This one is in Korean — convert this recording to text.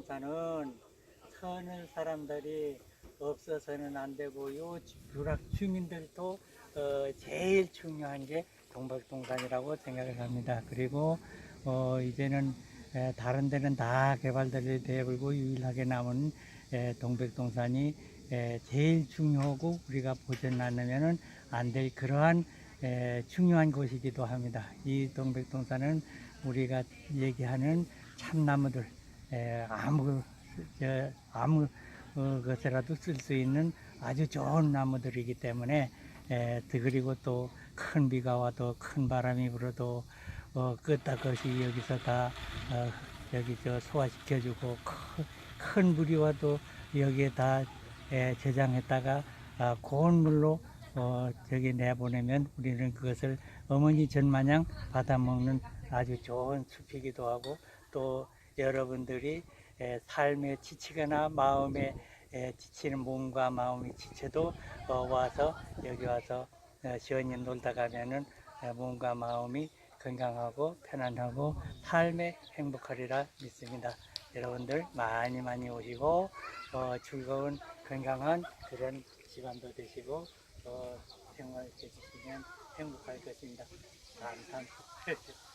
동산은 사는 사람들이 없어서는 안 되고 요 유락 주민들도 어, 제일 중요한 게 동백동산이라고 생각을 합니다. 그리고 어, 이제는 에, 다른 데는 다 개발들이 되어버리고 유일하게 남은 에, 동백동산이 에, 제일 중요하고 우리가 보존 않으면은 안될 그러한 에, 중요한 곳이기도 합니다. 이 동백동산은 우리가 얘기하는 참나무들 에, 아무 저, 아무 어, 것이라도 쓸 수 있는 아주 좋은 나무들이기 때문에 에, 또 그리고 또 큰 비가 와도 큰 바람이 불어도 어, 끄떡없이 여기서 다 어, 여기 저 소화시켜주고 큰, 큰 물이 와도 여기에 다 에, 저장했다가 아, 고온 물로 어, 저기 내보내면 우리는 그것을 어머니 전 마냥 받아 먹는 아주 좋은 숲이기도 하고 또 여러분들이 에, 삶에 지치거나 마음에 에, 지치는 몸과 마음이 지쳐도 어, 와서 여기 와서 어, 시원히 놀다 가면은 에, 몸과 마음이 건강하고 편안하고 삶에 행복하리라 믿습니다. 여러분들 많이 많이 오시고 어, 즐거운 건강한 그런 시간도 되시고 어, 생활해 주시면 행복할 것입니다. 감사합니다.